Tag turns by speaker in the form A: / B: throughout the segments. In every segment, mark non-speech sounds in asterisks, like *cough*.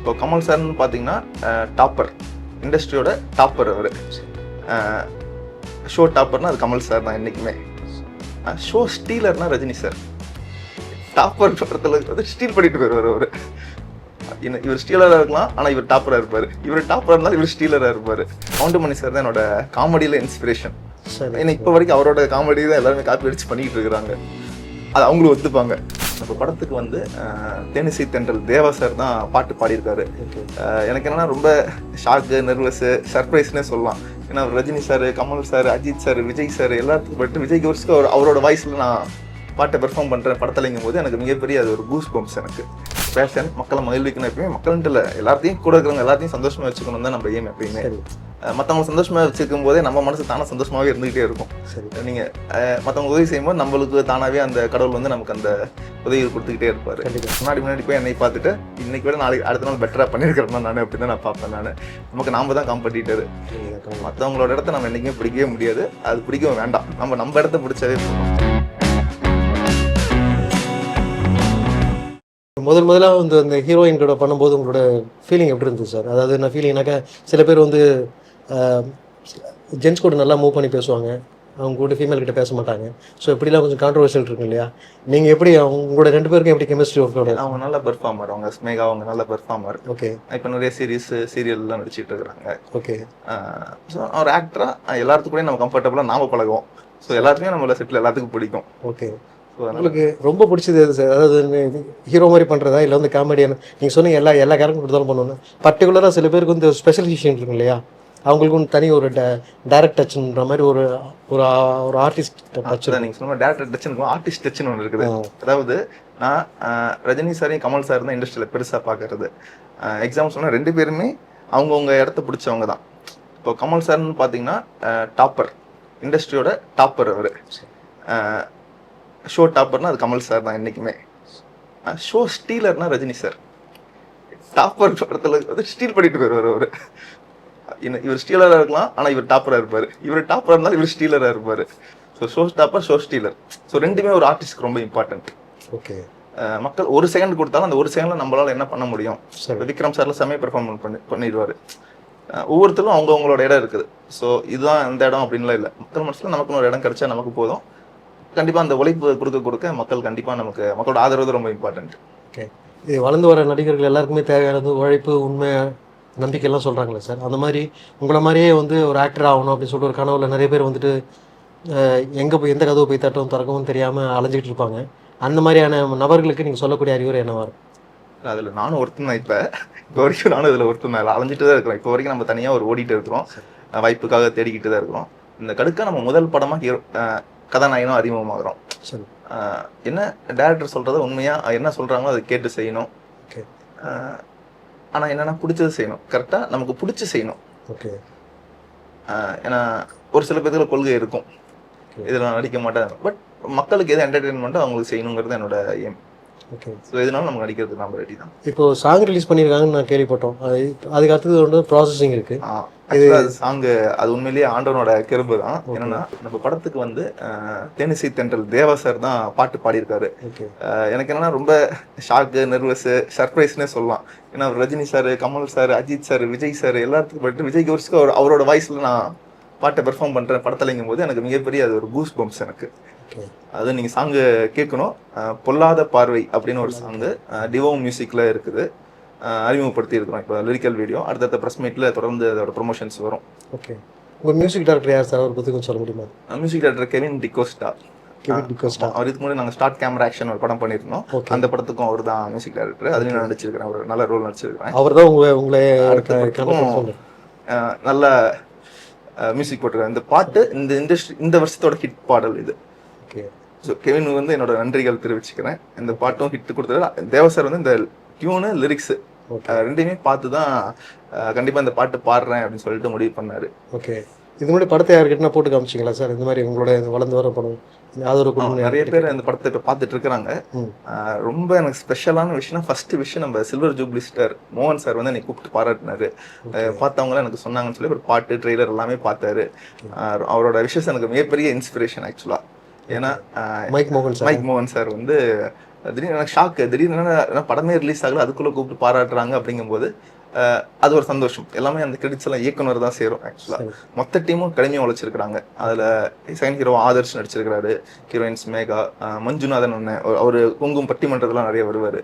A: இப்போ கமல் சார்னு பார்த்தீங்கன்னா டாப்பர் இண்டஸ்ட்ரியோட டாப்பர் அவர். ஷோ டாப்பர்னா அது கமல் சார் தான் என்றைக்குமே ஷோ ஸ்டீலர்னா ரஜினி சார் டாப்பர் படத்தில் வந்து ஸ்டீல் பண்ணிட்டு போயிருவார் அவர். இவர் ஸ்டீலராக இருக்கலாம் ஆனால் இவர் டாப்பராக இருப்பார். இவர் டாப்பராக இருந்தால் இவர் ஸ்டீலராக இருப்பார். கவுண்டமணி சார் தான் என்னோட காமெடியில் இன்ஸ்பிரேஷன் ஏன்னா இப்போ வரைக்கும் அவரோட காமெடி தான் எல்லாருமே காப்பி அடிச்சு பண்ணிக்கிட்டு இருக்கிறாங்க. அது அவங்களும் ஒத்துப்பாங்க. நம்ம படத்துக்கு வந்து தேனிசை தென்றல் தேவா சார் தான் பாட்டு பாடியிருக்காரு. எனக்கு என்னன்னா ரொம்ப ஷாக்கு நர்வஸு சர்ப்ரைஸ்னே சொல்லலாம். ஏன்னா Rajini sir Kamal sir Ajith sir Vijay sir எல்லாத்துக்கும் பட்டு விஜய் கோர்ஸ்க்கு அவர் அவரோட வாய்ஸில் நான் பாட்டை பெர்ஃபார்ம் பண்ணுறேன் படத்துலங்கும் போது எனக்கு மிகப்பெரிய அது ஒரு கூஸ் பம்ப்ஸ் எனக்கு. பேஷன் மக்களை மகிழ்விக்கணும் எப்பயுமே மக்கள்கிட்ட எல்லாத்தையும் கூட இருக்கிறவங்க எல்லாத்தையும் சந்தோஷமா வச்சுக்கணும் தான் நம்ம ஏம் எப்பயுமே. மற்றவங்க சந்தோஷமா வச்சுக்கும் போதே நம்ம மனசு தானே சந்தோஷமாவே இருந்துகிட்டே இருக்கும்.
B: சரி.
A: நீங்க அஹ், மத்தவங்க உதவி செய்யும்போது நம்மளுக்கு தானாவே அந்த கடவுள் வந்து நமக்கு அந்த உதவிகள் கொடுத்துக்கிட்டே இருப்பாரு. முன்னாடி முன்னாடி போய் என்னை பார்த்துட்டு இன்னைக்கு விட நாளைக்கு அடுத்த நாள் பெட்டரா பண்ணிருக்கிறேன் நான் அப்படி தான் நான் பார்ப்பேன் நான். நமக்கு நாம தான் காம்படிட்டர். மற்றவங்களோட இடத்த நம்ம என்னைக்குமே பிடிக்கவே முடியாது. அது பிடிக்கவும் வேண்டாம். நம்ம நம்ம இடத்த பிடிச்சாவே
B: முதல் முதலாக வந்து அந்த ஹீரோயின் கூட பண்ணும்போது உங்களோட ஃபீலிங் எப்படி இருந்துச்சு சார் அதாவது என்ன ஃபீலிங்னாக்கா சில பேர் வந்து ஜென்ஸ் கூட நல்லா மூவ் பண்ணி பேசுவாங்க. அவங்க கூட ஃபீமேல் கிட்ட பேச மாட்டாங்க. ஸோ இப்படிலாம் கொஞ்சம் கான்ட்ரவர்ஷியல் இருக்கு இல்லையா? நீங்கள் எப்படி அவங்க உங்களோட ரெண்டு பேருக்கும் எப்படி கெமிஸ்ட்ரி ஒர்க் அவுட்
A: அவங்க நல்ல பெர்ஃபார்மர் அவங்க ஸ்மேகா அவங்க நல்ல பெர்ஃபார்மர்
B: ஓகே
A: இப்போ நிறைய சீரிஸ் சீரியல்லாம் நடிச்சிட்டு இருக்கிறாங்க
B: ஓகே
A: ஸோ அவர் ஆக்டரா எல்லாத்துக்கூடயும் நம்ம கம்ஃபர்டபுளாக நாம பழகுவோம். ஸோ எல்லாத்துக்குமே நம்மள செட்டில் எல்லாத்துக்கும் பிடிக்கும்.
B: ஓகே உங்களுக்கு ரொம்ப பிடிச்சது எது சார் அதாவது ஹீரோ மாதிரி பண்ணுறதா இல்லை வந்து காமெடியான நீங்கள் சொன்னீங்க எல்லா எல்லா கேரக்டரும் கொடுத்தாலும் பண்ணணும் பர்டிகுலராக சில பேருக்கு வந்து ஸ்பெஷலைசேஷன் இருக்கும் இல்லையா? அவங்களுக்கு வந்து தனி ஒரு டைரக்ட் டச்ன்ற மாதிரி ஒரு ஒரு ஒரு ஆர்டிஸ்ட் டச்
A: அதான் நீங்க சொன்ன டேரக்டர் டச் இருக்கும். ஆர்டிஸ்ட் டச்னு ஒன்று இருக்குது. அதாவது நான் ரஜினி சாரையும் கமல் சார் தான் இண்டஸ்ட்ரியில் பெருசாக பார்க்கறது எக்ஸாம்பிள் சொன்னால் ரெண்டு பேருமே அவங்கவுங்க இடத்த பிடிச்சவங்க தான். இப்போ கமல் சார்னு பார்த்தீங்கன்னா டாப்பர் இண்டஸ்ட்ரியோட டாப்பர் அவர். ஷோ டாப்பர்னா அது கமல் சார் தான் என்றைக்குமே ஷோ ஸ்டீலர்னா ரஜினி சார். டாப்பர் படத்தில் வந்து ஸ்டீல் பண்ணிட்டு போயிருவார் அவர். இவர் ஸ்டீலராக இருக்கலாம் ஆனால் இவர் டாப்பராக இருப்பார். இவர் டாப்பராக இருந்தால் இவர் ஸ்டீலராக இருப்பார். So show topper show stealer so ரெண்டுமே ஒரு ஆர்டிஸ்ட்க்கு ரொம்ப இம்பார்ட்டன்ட்
B: ஓகே
A: மக்கள் ஒரு செகண்ட் கொடுத்தாலும் அந்த ஒரு செகண்ட்ல நம்மளால என்ன பண்ண முடியும்? விக்ரம் சார்ல செம்மைய பெர்ஃபார்ம் பண்ணி பண்ணிடுவாரு. ஒவ்வொருத்தரும் அவங்க அவங்களோட இடம் இருக்குது. ஸோ இதுதான் இந்த இடம் அப்படின்லாம் இல்லை. மக்கள் மனசுல நமக்கு ஒரு இடம் கிடைச்சா நமக்கு போதும். கண்டிப்பா அந்த உழைப்பு கொடுக்க கொடுக்க மக்கள் கண்டிப்பா நமக்கு மக்களோட ஆதரவு ரொம்ப இம்பார்ட்டன்ட்
B: ஓகே இது வளர்ந்து வர நடிகர்கள் எல்லாருக்குமே தேவையானது உழைப்பு உண்மை நம்பிக்கையெல்லாம் சொல்கிறாங்களே சார். அந்த மாதிரி உங்களை மாதிரியே வந்து ஒரு ஆக்டர் ஆகணும் அப்படின்னு சொல்லிட்டு ஒரு கனவுல நிறைய பேர் வந்துட்டு எங்கே போய் எந்த கதவு போய் தட்டவும் திறக்கவும் தெரியாமல் அலைஞ்சிட்டு இருப்பாங்க. அந்த மாதிரியான நபர்களுக்கு நீங்கள் சொல்லக்கூடிய அறிவுரை என்னவா இருக்கும்?
A: அதுல நானும் ஒருத்தன் தான் இப்ப. இப்போ வரைக்கும் நானும் இதுல ஒருத்தன் தான் அலைஞ்சிட்டு தான் இருக்கிறோம் இப்போ வரைக்கும் நம்ம தனியா ஒரு ஓடிட்டு இருக்கிறோம். வாய்ப்புக்காக தேடிக்கிட்டு தான் இருக்கிறோம். இந்த கடுக்க நம்ம முதல் படமா ஹீரோ கதாநாயகனும் அறிமுகமாகிறோம். என்ன டேரக்டர் சொல்றத உண்மையா என்ன சொல்றாங்களோ அதை கேட்டு செய்யணும்.
B: Okay.
A: ஆஹ் ஆனா என்னன்னா பிடிச்சது செய்யணும். கரெக்டா நமக்கு பிடிச்சி செய்யணும்.
B: ஓகே
A: ஏன்னா ஒரு சில பேர்த்துல கொள்கை இருக்கும். இதுல நான் நடிக்க மாட்டேன். பட் மக்களுக்கு எது என்டர்டைன்மெண்ட்டோ அவங்களுக்கு செய்யணுங்கிறது என்னோட எய்ம்
B: ஓகே
A: ஸோ இதனால நம்ம நடிக்கிறதுக்கு நம்ம ரெடி தான்
B: இப்போ சாங் ரிலீஸ் பண்ணியிருக்காங்கன்னு நான் கேள்விப்பட்டோம். அது அதுக்கு அடுத்தது வந்து ப்ராசஸிங் இருக்கு.
A: ஆக்சுவலாக அது சாங்கு அது உண்மையிலேயே ஆண்டவனோட கிருபை தான். என்னன்னா நம்ம படத்துக்கு வந்து தேனிசை தென்றல் தேவா சார் தான் பாட்டு பாடியிருக்காரு. எனக்கு என்னன்னா ரொம்ப ஷாக்கு நர்வஸு சர்ப்ரைஸ்னே சொல்லலாம். ஏன்னா Rajini sir Kamal sir Ajith sir Vijay sir எல்லாத்துக்கும் பட்டு விஜய் கோர்ஸ்க்கு அவர் அவரோட வாய்ஸில் நான் பாட்டை பெர்ஃபார்ம் பண்ணுறேன் படத்துலங்கும் போது எனக்கு மிகப்பெரிய அது ஒரு கூஸ் பம்ப்ஸ் எனக்கு அது நீங்கள் சாங்கு கேட்கணும். பொல்லாத பார்வை அப்படின்னு ஒரு சாங்கு டிவோ மியூசிக்கில் இருக்குது. ஆஹ் அறிமுகப்படுத்தி இருக்கிறோம் இப்போ லிரிக்கல் வீடியோ அடுத்தடுத்த ப்ரெஸ் மீட்டில் தொடர்ந்து அதோட ப்ரொமோஷன்ஸ் வரும்.
B: ஓகே உங்கள் மியூசிக் டைரக்டர் யார் சார்? அவர் பற்றி கொஞ்சம் சொல்ல முடியுமா?
A: Music director Kevin D'Costa.
B: Kevin D'Costa.
A: அவர் இதுக்கு முன்னாடி நாங்கள் ஸ்டார்ட் கேமரா ஆக்ஷன் ஒரு படம் பண்ணியிருந்தோம். அந்த படத்துக்கும் அவர் தான் மியூசிக் டைரக்டர் அதுலேயும் நான் நடிச்சிருக்கிறேன். ஒரு நல்ல ரோல் நடிச்சிருக்கிறேன்
B: அவர் தான் உங்களை உங்களை
A: நல்ல மியூசிக் போட்டிருக்காரு. இந்த பாட்டு இந்த இண்டஸ்ட்ரி இந்த வருஷத்தோட ஹிட் பாடல் இது.
B: ஓகே
A: ஸோ கெவின் வந்து என்னோட நன்றிகள் தெரிவிச்சுக்கிறேன். இந்த பாட்டும் ஹிட் கொடுத்தது. தேவசார் வந்து இந்த டியூனு லிரிக்ஸ் ரெண்டையுமே பார்த்து தான் அஹ், கண்டிப்பா இந்த பாட்டு பாடுறேன் அப்படின்னு சொல்லிட்டு முடிவு பண்ணாரு.
B: ஓகே இது முன்னாடி படத்தை யாருக்கிட்ட போட்டு காமிச்சிங்களா சார்? இந்த மாதிரி உங்களோட வளர்ந்து வர படம் ஆதரவு கொடுங்க
A: நிறைய பேர் இந்த படத்தை இப்போ பார்த்துட்டு இருக்கிறாங்க. ரொம்ப எனக்கு ஸ்பெஷலான விஷயம் ஃபர்ஸ்ட் விஷயம் நம்ம சில்வர் ஜூப்ளி ஸ்டார் மோகன் சார் வந்து என்னை கூப்பிட்டு பாராட்டினாரு. பார்த்தவங்களாம் எனக்கு சொன்னாங்கன்னு சொல்லி ஒரு பாட்டு ட்ரெய்லர் எல்லாமே பார்த்தாரு. அவரோட விஷயம் எனக்கு மிகப்பெரிய இன்ஸ்பிரேஷன் ஆக்சுவலா ஏன்னா
B: மைக் மோகன் சார்?
A: மைக் மோகன் சார் வந்து திடீர்னு எனக்கு ஷாக்கு திடீர்னு படமே ரிலீஸ் ஆகல அதுக்குள்ள கூப்பிட்டு பாராட்டுறாங்க அப்படிங்கும்போது அது ஒரு சந்தோஷம். எல்லாமே அந்த கிரெடிட்ஸ் எல்லாம் இயக்குனர் தான் சேரும் ஆக்சுவலா
B: சரி.
A: மொத்த டீமும் கடுமையாக உழைச்சிருக்காங்க அதுல செகண்ட் ஹீரோ ஆதர்ஷ் நடிச்சிருக்காரு ஹீரோயின்ஸ் மேகா மஞ்சுநாதன் ஒன்று அவர் குங்கும் பட்டிமன்றத்துலாம் நிறைய வருவார்.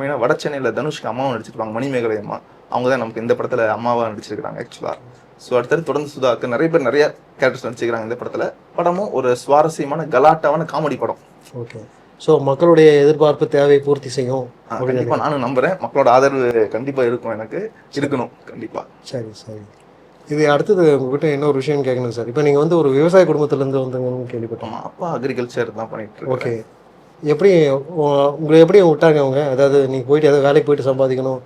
A: மெயினாக வட சென்னையில் தனுஷ்க்கு அம்மாவும் நடிச்சிருப்பாங்க மணிமேகலை அம்மா. அவங்க தான் நமக்கு இந்த படத்துல அம்மாவா நடிச்சிருக்காங்க ஆக்சுவலா ஸோ அடுத்தது தொடர்ந்து சுதாக்கு. நிறைய பேர் நிறைய கேரக்டர்ஸ் நடிச்சிருக்காங்க இந்த படத்துல. படமும் ஒரு சுவாரஸ்யமான கலாட்டாவான காமெடி படம்.
B: ஓகே. ஸோ மக்களுடைய எதிர்பார்ப்பு தேவையை பூர்த்தி செய்யும்
A: அஹ், கண்டிப்பா நானும் நம்புறேன். மக்களோட ஆதரவு கண்டிப்பா இருக்கும் எனக்கு. இருக்கணும் கண்டிப்பா.
B: சரி சரி. இது அடுத்தது உங்ககிட்ட என்ன ஒரு விஷயம் கேட்கணும் சார். இப்போ நீங்கள் வந்து ஒரு விவசாய குடும்பத்திலேருந்து வந்தவங்கன்னு கேள்விப்பட்டோம்
A: அப்பா அக்ரிகல்ச்சர் தான் பண்ணிட்டு
B: ஓகே. எப்படி உங்களை எப்படி விட்டாங்க அவங்க? அதாவது நீங்கள் போயிட்டு ஏதாவது வேலைக்கு போயிட்டு சம்பாதிக்கணும்.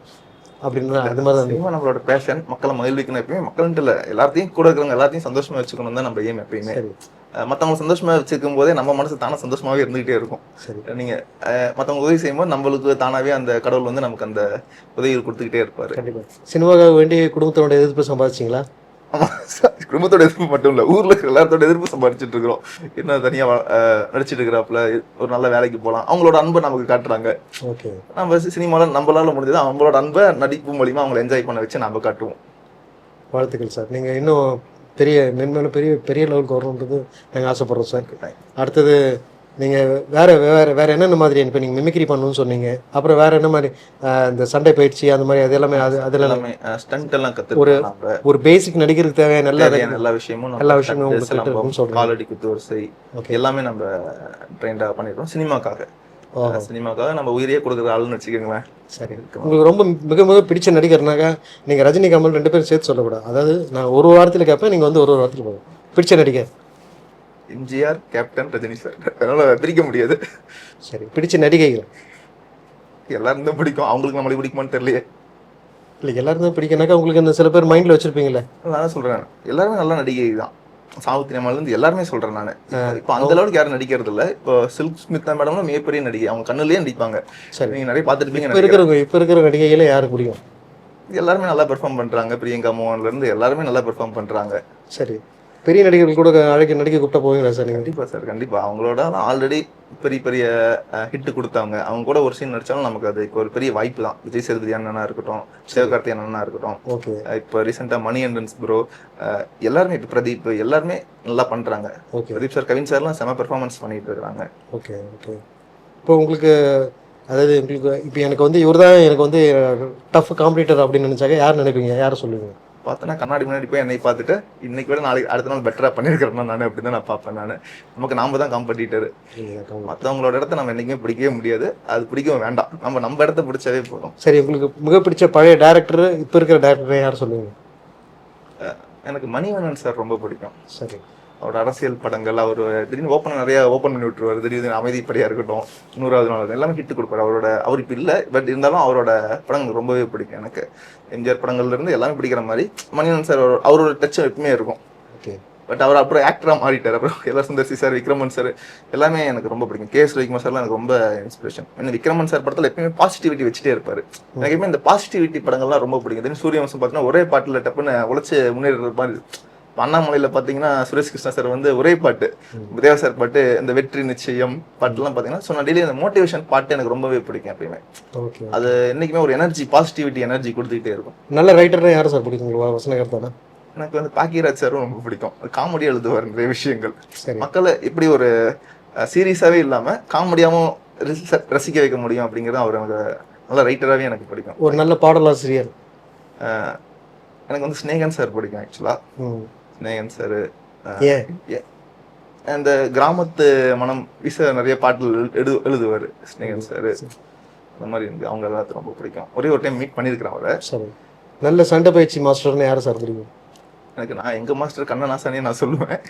B: அப்படின்னு அது மாதிரி தான்
A: நம்மளோட பேஷன் மக்களை மகிழ்விக்கணும் எப்பயுமே. மக்கள்கிட்ட இல்ல எல்லாத்தையும் கூட இருக்கிறவங்க எல்லாத்தையும் சந்தோஷமா வச்சுக்கணும் தான் நம்ம ஏம் எப்பயுமே. மத்தவங்க சந்தோஷமா வச்சுக்கும் போதே நம்ம மனசு தானே சந்தோஷமாவே இருந்துகிட்டே இருக்கும்.
B: சரி.
A: நீங்க அஹ் மத்தவங்க உதவி செய்யும்போது நம்மளுக்கு தானாவே அந்த கடவுள் வந்து நமக்கு அந்த உதவிகள் கொடுத்துக்கிட்டே இருப்பாரு.
B: கண்டிப்பாக சினிமாவுக்காக வேண்டி குடும்பத்தோட எதிர்ப்பு சம்பாதிச்சிங்களா?
A: குடும்பத்தோட எதிர்ப்பு மட்டும் இல்ல ஊர்ல இருக்கிற எல்லாத்தோட எதிர்ப்பு சம்பாதிச்சுட்டு இருக்கிறோம். என்ன தனியா வ- அஹ் நடிச்சிட்டு இருக்கிறாப்புல ஒரு நல்ல வேலைக்கு போலாம். அவங்களோட அன்பை நமக்கு காட்டுறாங்க.
B: ஓகே.
A: நம்ம சினிமால நம்மளால முடிஞ்சது அவங்களோட அன்பை நடிப்பு மூலியமா அவங்களை என்ஜாய் பண்ண வச்சு நம்ம காட்டுவோம்.
B: வாழ்த்துக்கள் சார். நீங்கள் இன்னும் பெரிய மென்மேலும் பெரிய பெரிய லெவலுக்கு வரணுன்றது நாங்கள் ஆசைப்படுறோம் சார். அடுத்தது நீங்கள் வேற வேற வேற என்னென்ன மாதிரி இப்போ நீங்கள் மிமிக்ரி பண்ணணும்னு சொன்னீங்க. அப்புறம் வேற என்ன மாதிரி இந்த சண்டை பயிற்சி அந்த மாதிரி அது எல்லாமே அது அதில்
A: எல்லாமே ஸ்டண்ட் எல்லாம் கத்துருக்கோம் நம்ம
B: ஒரு பேசிக் நடிகருக்கு தேவையான நல்ல
A: தேவையான எல்லா விஷயமும்
B: எல்லா விஷயமும் உங்களுக்கு சொல்றீங்க.
A: காலடி குத்து வரிசை
B: ஓகே
A: எல்லாமே நம்ம ட்ரெயின்டா பண்ணிடுறோம் சினிமாக்காக. சினிமாக்காக நம்ம உயிரையே கொடுக்குற ஆளுன்னு வச்சுக்கோங்களேன்.
B: சரி. உங்களுக்கு ரொம்ப மிக மிக பிடிச்ச நடிகர்னாக்கா நீங்கள் ரஜினி கமல் ரெண்டு பேரும் சேர்த்து சொல்லக்கூடாது. அதாவது நான் ஒரு வாரத்தில் கேட்பேன் நீங்கள் வந்து ஒரு ஒரு வாரத்தில் போகும் பிடிச்ச நடிகர்.
A: MGR captain Rajini sir. அதனால பிரிக்க முடியாது.
B: சரி பிடிச்ச நடிகைகள்?
A: எல்லாரும் தான் பிடிக்கும். அவங்களுக்கு நம்மளை பிடிக்குமான்னு தெரியலையே.
B: இல்லை எல்லாரும் தான் பிடிக்கனாக்கா உங்களுக்கு இந்த சில பேர் மைண்டில் வச்சுருப்பீங்களே
A: நான் சொல்றேன். எல்லாருமே நல்ல நடிகை தான். சாவித்திரி அம்மால இருந்து எல்லாருமே சொல்றேன் நானு. இப்போ அந்த அளவுக்கு யாரும் நடிக்கிறது இல்ல இப்போ சில்க் ஸ்மிதா மேடம்லாம் மிகப்பெரிய நடிகை. அவங்க கண்ணுலயே நடிப்பாங்க.
B: சரி.
A: நீங்க நிறைய பார்த்துருப்பீங்க
B: இப்போ இருக்கிறவங்க இப்போ இருக்கிற நடிகைகளே யாருக்கு பிடிக்கும்?
A: எல்லாருமே நல்லா பெர்ஃபார்ம் பண்றாங்க. பிரியங்கா மோகன்ல இருந்து எல்லாருமே நல்லா பெர்ஃபார்ம் பண்றாங்க.
B: சரி. பெரிய நடிகர்கள் கூட அழைக்க நடிக்க கூப்பிட்டா போவீங்களா சார் நீங்கள்
A: கண்டிப்பா சார் கண்டிப்பா. அவங்களோட ஆல்ரெடி பெரிய பெரிய ஹிட் கொடுத்தாங்க அவங்க கூட ஒரு சீன் நடிச்சாலும் நமக்கு அது ஒரு பெரிய வாய்ப்பு தான். விஜய் சேதுபதி அண்ணனா இருக்கட்டும் சிவகார்த்தி அண்ணனா இருக்கட்டும்.
B: ஓகே.
A: இப்போ ரீசெண்டா மணி என்ட்ரன்ஸ் ப்ரோ எல்லாருமே இப்போ பிரதீப் எல்லாருமே நல்லா பண்றாங்க.
B: ஓகே.
A: பிரதீப் சார் கவின் சார்லாம் செம பெர்ஃபார்மன்ஸ் பண்ணிட்டு இருக்காங்க
B: ஓகே ஓகே. இப்போ உங்களுக்கு அதாவது உங்களுக்கு இப்போ எனக்கு வந்து இவர் தான் எனக்கு வந்து டஃப் காம்படிட்டர் அப்படின்னு நினச்சாக்க யார் நினைப்பீங்க? யாரை சொல்லுவீங்க?
A: பார்த்தோன்னா கண்ணாடி முன்னாடி போய் என்னை பார்த்துட்டு இன்னைக்கு விட நாளைக்கு அடுத்த நாள் பெட்டரா பண்ணியிருக்கிறேன் நான் அப்படி தான் நான் பார்ப்பேன் நான். நமக்கு நாம தான் காம்படிட்டர் மற்றவங்களோட இடத்த நம்ம என்னைக்குமே பிடிக்கவே முடியாது. அது பிடிக்கவும் வேண்டாம். நம்ம நம்ம இடத்த பிடிச்சாவே போதும்.
B: சரி உங்களுக்கு மிக பிடிச்ச பழைய டேரக்டர் இப்போ இருக்கிற டேரக்டரை யார் சொல்லுவீங்க?
A: எனக்கு மணிவண்ணன் சார் ரொம்ப பிடிக்கும்.
B: சரி.
A: அவரோட அரசியல் படங்கள் அவர் திடீர்னு ஓப்பன் நிறைய ஓப்பன் பண்ணி விட்டுருவாரு. திடீர்னு அமைதிப்படியா இருக்கட்டும் நூறாவது நாள் எல்லாமே ஹிட் கொடுப்பாரு. அவரோட அவர் இப்போ இல்லை பட் இருந்தாலும் அவரோட படங்கள் ரொம்பவே பிடிக்கும். எனக்கு எம்ஜிஆர் படங்கள்ல இருந்து எல்லாமே பிடிக்கிற மாதிரி மணிவண்ணன் சார் அவரோட டச் எப்பவுமே இருக்கும்.
B: ஓகே
A: பட் அவர் அப்புறம் ஆக்டரா மாறிட்டார். அப்புறம் *laughs* எல்லா சுந்தர்சி சார் விக்ரமன் சார் எல்லாமே எனக்கு ரொம்ப பிடிக்கும். கே எஸ் ரவிக்குமார் சார்லாம் எனக்கு ரொம்ப இன்ஸ்பிரேஷன் என்ன விக்ரமன் சார் படத்துல எப்பயுமே பாசிட்டிவிட்டி வச்சுட்டே இருப்பாரு. எனக்கு எப்பயுமே இந்த பாசிட்டிவிட்டி படங்கள்லாம் ரொம்ப பிடிக்கும். தென் சூரியவம்சம் பார்த்தீங்கன்னா ஒரே பாட்டுல டப்புன்னு உழைச்சு முன்னேற மாதிரி அண்ணாமலையில பாத்தீங்கன்னா சுரேஷ் கிருஷ்ணா சார் வந்து ஒரே பாட்டு தேவா சார் பாட்டு இந்த வெற்றி நிச்சயம் பாட்டுலாம் பாத்தீங்கன்னா ஸோ நான் டெய்லி அந்த மோட்டிவேஷன் பாட்டு எனக்கு ரொம்பவே பிடிக்கும் எப்பயுமே.
B: ஓகே
A: அது என்னைக்குமே ஒரு எனர்ஜி பாசிட்டிவிட்டி எனர்ஜி கொடுத்துக்கிட்டே இருக்கும்.
B: நல்ல ரைட்டர்னா யார் சார் பிடிக்கும் உங்களுக்கு வசனகர்த்தானா
A: எனக்கு வந்து பாக்கியராஜ் சாரும் ரொம்ப பிடிக்கும். காமெடி எழுதுவார் நிறைய விஷயங்கள். மக்களை எப்படி ஒரு சீரியஸாவே இல்லாம காமெடியாவும் ரசி- ரசிக்க வைக்க முடியும் அப்படிங்கிறது அவர் எனக்கு நல்ல ரைட்டராகவே எனக்கு பிடிக்கும்.
B: ஒரு நல்ல பாடலாசிரியர்.
A: எனக்கு வந்து ஸ்னேகன் சார் பிடிக்கும் ஆக்சுவலா ஸ்னேகன் சார் அந்த கிராமத்து மனம் வீச நிறைய பாட்டுகள் எழுது எழுதுவார் ஸ்னேகன் சார் அந்த மாதிரி இருக்கு அவங்க எல்லாத்தையும் ரொம்ப பிடிக்கும். ஒரே ஒரு டைம் மீட் பண்ணியிருக்கிறேன் அவரை.
B: சரி நல்ல சண்டை பயிற்சி மாஸ்டர்னு யாரை சார் பிடிக்கும்
A: எனக்கு நான் எங்க மாஸ்டர் கண்ணனாசானே நான் சொல்லுவேன்.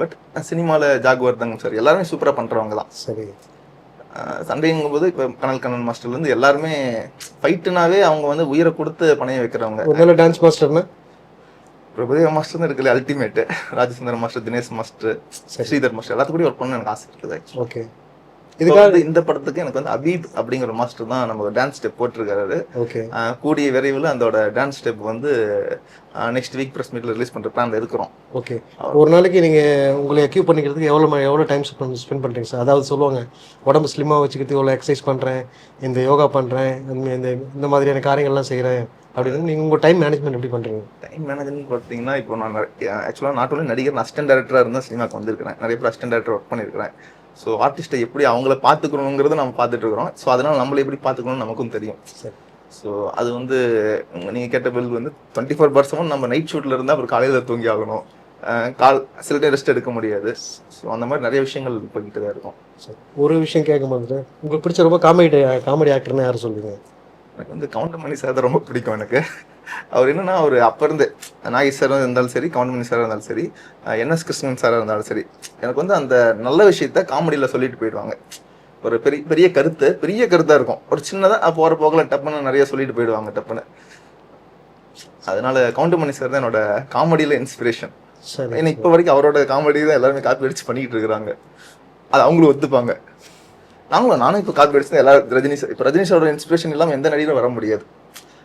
A: பட் சினிமால ஜாகுவர்தங்க சார் எல்லாருமே சூப்பரா பண்றவங்க தான்.
B: சரி.
A: சண்டைங்கும் போது இப்போ கனல் கண்ணன் மாஸ்டர்ல இருந்து எல்லாருமே ஃபைட்டுனாவே அவங்க வந்து உயிரை கொடுத்து பணைய வைக்கிறவங்க.
B: நல்ல டான்ஸ் மாஸ்டர்னா
A: பிரபுதேவ மாஸ்டர் இருக்குல்ல ultimate Rajasundaram master Dinesh master Sridhar master எல்லாத்துக்கூடயும் work பண்ண எனக்கு ஆசை இருக்குது.
B: ஓகே இதுக்காக
A: இந்த படத்துக்கு எனக்கு வந்து அபீப் அப்படிங்கிற மாஸ்டர் தான் நம்ம டான்ஸ் ஸ்டெப் போட்டிருக்காரு.
B: ஓகே.
A: கூடிய விரைவில் அதோட டான்ஸ் ஸ்டெப் வந்து நெக்ஸ்ட் வீக் ப்ரெஸ் மீட்ல ரிலீஸ் பண்ற பிளான்ல இருக்கிறோம்.
B: ஓகே. ஒரு நாளைக்கு நீங்கள் உங்களை அக்யூப் பண்ணிக்கிறதுக்கு எவ்வளோ எவ்வளோ டைம் ஸ்பெண்ட் பண்ணுறீங்க சார் அதாவது சொல்லுவாங்க உடம்பு ஸ்லிம்மாக வச்சுக்கிறதுக்கு இவ்வளோ எக்ஸசைஸ் பண்ணுறேன் இந்த யோகா பண்ணுறேன் இந்த இந்த மாதிரியான காரியங்கள்லாம் செய்கிறேன் அப்படின்னு நீங்கள் உங்கள் டைம் மேனேஜ்மெண்ட் எப்படி பண்ணுறீங்க
A: டைம் மேனேஜ்மெண்ட் பார்த்தீங்கன்னா இப்போ நான் ஆக்சுவலாக நாட் ஒன்லி நடிகர் அசிஸ்டன்ட் டேரக்டராக இருந்தால் சினிமாக்கு வந்திருக்கிறேன். நிறைய பேர் அசிஸ்டன்ட் டேரக்டர் ஒர்க் பண்ணியிருக்கிறேன் ஸோ ஆர்டிஸ்ட்டை எப்படி அவங்கள பார்த்துக்கணுங்கிறத நம்ம பார்த்துட்டு இருக்கிறோம் ஸோ அதனால நம்மள எப்படி பார்த்துக்கணும்னு நமக்கும் தெரியும்.
B: சரி.
A: ஸோ அது வந்து நீங்கள் கேட்ட பில் வந்து டுவெண்ட்டி ஃபோர் பர்சமும் நம்ம நைட் ஷூட்டில் இருந்தால் அப்புறம் காலையில் தூங்கி ஆகணும். கால் சில டைம் ரெஸ்ட் எடுக்க முடியாது. ஸோ அந்த மாதிரி நிறைய விஷயங்கள் போய்கிட்டு தான் இருக்கும்.
B: சரி. ஒரு விஷயம் கேட்க மாதிரி உங்களுக்கு பிடிச்ச ரொம்ப காமெடி காமெடி ஆக்டர்னு யார் சொல்லுவீங்க?
A: எனக்கு வந்து கவுண்டமணி சார் ரொம்ப பிடிக்கும் எனக்கு. அவர் என்னன்னா அவர் அப்ப இருந்து நாகேஷ் சார் இருந்தாலும் சரி கவுண்டமணி சார் இருந்தாலும் சரி என்எஸ் கிருஷ்ணன் சார் இருந்தாலும் சரி எனக்கு வந்து அந்த நல்ல விஷயத்த காமெடியில் சொல்லிட்டு போயிடுவாங்க. ஒரு பெரிய பெரிய கருத்து பெரிய கருத்தா இருக்கும். ஒரு சின்னதாக போகிற போக்கில் டப்புன்னு நிறைய சொல்லிட்டு போயிடுவாங்க டப்புன்னு. அதனால கவுண்டமணி சார் தான் என்னோட காமெடியில் இன்ஸ்பிரேஷன் ஏன்னா இப்போ வரைக்கும் அவரோட காமெடி தான் எல்லாருமே காப்பி அடிச்சு பண்ணிக்கிட்டு இருக்கிறாங்க. அது அவங்களும் ஒத்துப்பாங்க. நாங்களும் நானும் இப்போ காப்பி அடிச்சு தான் எல்லா ரஜினி சார் இப்போ ரஜினி சாரோட இன்ஸ்பிரேஷன் இல்லாமல் எந்த நடிகரும் வர முடியாது.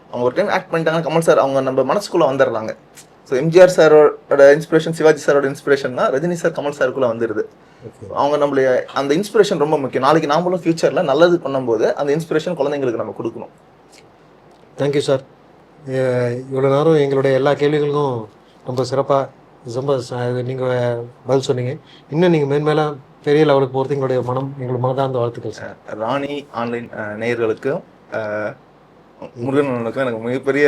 A: அவங்க ஒரு டைம் ஆக்ட் பண்ணிட்டாங்க கமல் சார் அவங்க நம்ம மனசுக்குள்ள வந்துடுறாங்க. ஸோ எம்ஜிஆர் சாரோட இன்ஸ்பிரேஷன் சிவாஜி சாரோட இன்ஸ்பிரேஷன்னா ரஜினி சார் கமல் சாருக்குள்ள வந்துடுது அவங்க நம்மள அந்த இன்ஸ்பிரேஷன் ரொம்ப முக்கியம். நாளைக்கு நாமளும் ஃபியூச்சர்ல நல்லது பண்ணும்போது அந்த இன்ஸ்பிரேஷன் குழந்தைங்களுக்கு நம்ம கொடுக்கணும்.
B: தேங்க்யூ சார் இவ்வளோ நேரம் எங்களுடைய எல்லா கேள்விகளுக்கும் ரொம்ப சிறப்பாக ரொம்ப நீங்கள் பதில் சொன்னீங்க. இன்னும் நீங்கள் மேன்மேலும் பெரிய லெவலுக்கு போகிறது எங்களுடைய மனம் எங்களோட மனதார்ந்த வாழ்த்துக்கள் சார்
A: ராணி ஆன்லைன் நேயர்களுக்கும் முருகன் அண்ணனுக்கும் எனக்கு மிகப்பெரிய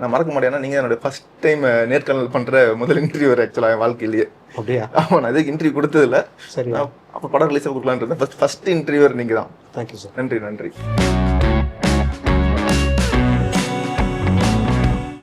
A: நான் மறக்க மாட்டேன்னா நீங்கள் என்னோட ஃபர்ஸ்ட் டைம் நேர்காணல் பண்ணுற முதல் இன்டர்வியூ ஆக்சுவலாக என் வாழ்க்கையிலேயே.
B: அப்படியா?
A: ஆமாம் நான் இதுக்கு இன்டர்வியூ கொடுத்ததில்ல.
B: சரி
A: அப்போ படம் ரிலீஸ் கொடுக்கலான்ட்டு இருந்தேன். ஃபர்ஸ்ட் ஃபர்ஸ்ட் இன்டர்வியூவர் நீங்கள் தான்.
B: தேங்க்யூ சார்
A: நன்றி நன்றி.